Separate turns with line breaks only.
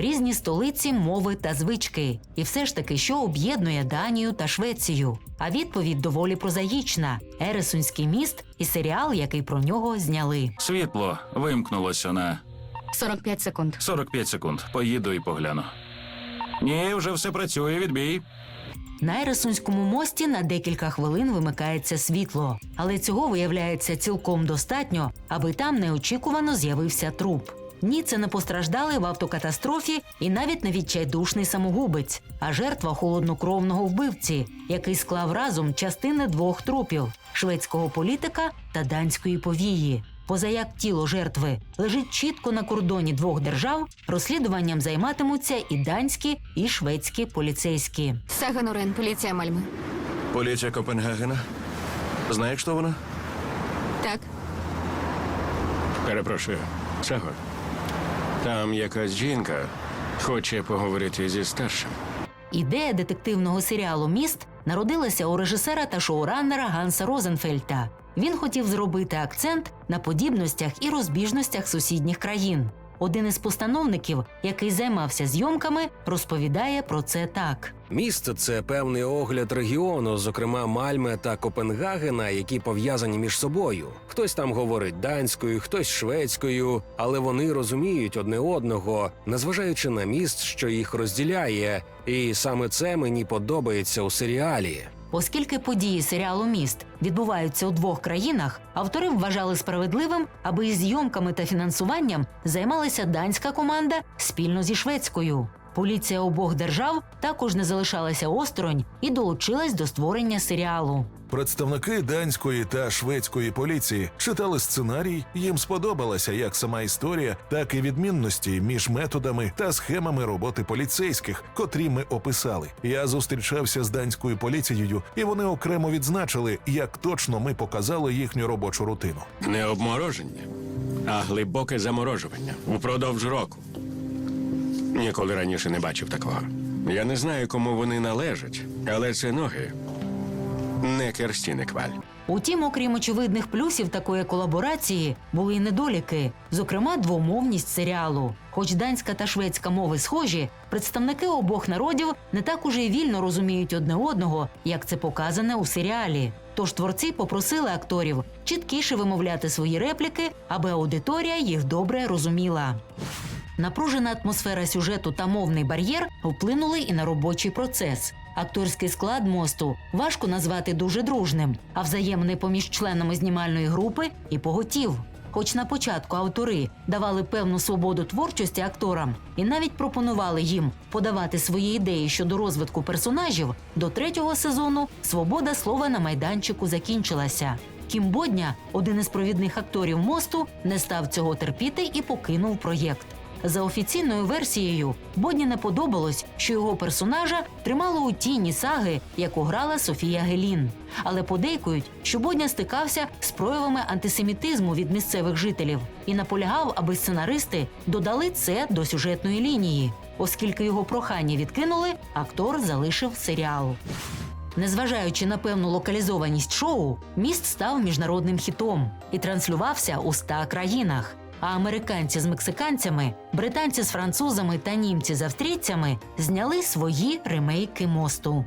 різні столиці, мови та звички. І все ж таки, що об'єднує Данію та Швецію. А відповідь доволі прозаїчна: Ересунський міст і серіал, який про нього зняли.
Світло вимкнулося на
45 секунд.
45 секунд. Поїду і погляну. Ні, вже все працює, відбій.
На Ересунському мості на декілька хвилин вимикається світло, але цього виявляється цілком достатньо, аби там неочікувано з'явився труп. Ні, це не постраждали в автокатастрофі і навіть не відчайдушний самогубець, а жертва холоднокровного вбивці, який склав разом частини двох трупів шведського політика та данської повії. Позаяк тіло жертви лежить чітко на кордоні двох держав, розслідуванням займатимуться і данські, і шведські поліцейські.
Сага Норен, поліція Мальми.
Поліція Копенгагена. Знаєш, хто вона?
Так,
Перепрошую, Саго. Там якась жінка хоче поговорити зі старшим.
Ідея детективного серіалу Міст народилася у режисера та шоураннера Ганса Розенфельта. Він хотів зробити акцент на подібностях і розбіжностях сусідніх країн. Один із постановників, який займався зйомками, розповідає про це так.
Місто це певний огляд регіону, зокрема Мальме та Копенгагена, які пов'язані між собою. Хтось там говорить данською, хтось шведською, але вони розуміють одне одного, незважаючи на міст, що їх розділяє. І саме це мені подобається у серіалі.
Оскільки події серіалу Міст відбуваються у двох країнах, автори вважали справедливим, аби із зйомками та фінансуванням займалася данська команда спільно зі шведською. Поліція обох держав також не залишалася осторонь і долучилась до створення серіалу.
Представники данської та шведської поліції читали сценарій. Їм сподобалася як сама історія, так і відмінності між методами та схемами роботи поліцейських, котрі ми описали. Я зустрічався з данською поліцією, і вони окремо відзначили, як точно ми показали їхню робочу рутину.
Не обмороження, а глибоке заморожування упродовж року. Ніколи раніше не бачив такого. Я не знаю, кому вони належать, але це ноги. Не Керстіне Кваль.
Утім, окрім очевидних плюсів такої колаборації, були й недоліки, зокрема, двомовність серіалу. Хоч данська та шведська мови схожі, представники обох народів не так уже й вільно розуміють одне одного, як це показане у серіалі. Тож творці попросили акторів чіткіше вимовляти свої репліки, аби аудиторія їх добре розуміла. Напружена атмосфера сюжету та мовний бар'єр вплинули і на робочий процес. Акторський склад мосту важко назвати дуже дружним, а взаємний поміж членами знімальної групи і поготів. Хоч на початку автори давали певну свободу творчості акторам і навіть пропонували їм подавати свої ідеї щодо розвитку персонажів, до третього сезону свобода слова на майданчику закінчилася. Кім Бодня, один із провідних акторів мосту, не став цього терпіти і покинув проєкт. За офіційною версією, Бодні не подобалось, що його персонажа тримало у тіні саги, яку грала Софія Гелін. Але подейкують, що Бодня стикався з проявами антисемітизму від місцевих жителів і наполягав, аби сценаристи додали це до сюжетної лінії. Оскільки його прохання відкинули, актор залишив серіал. Незважаючи на певну локалізованість шоу, міст став міжнародним хітом і транслювався у ста країнах. А американці з мексиканцями, британці з французами та німці з австрійцями зняли свої ремейки мосту.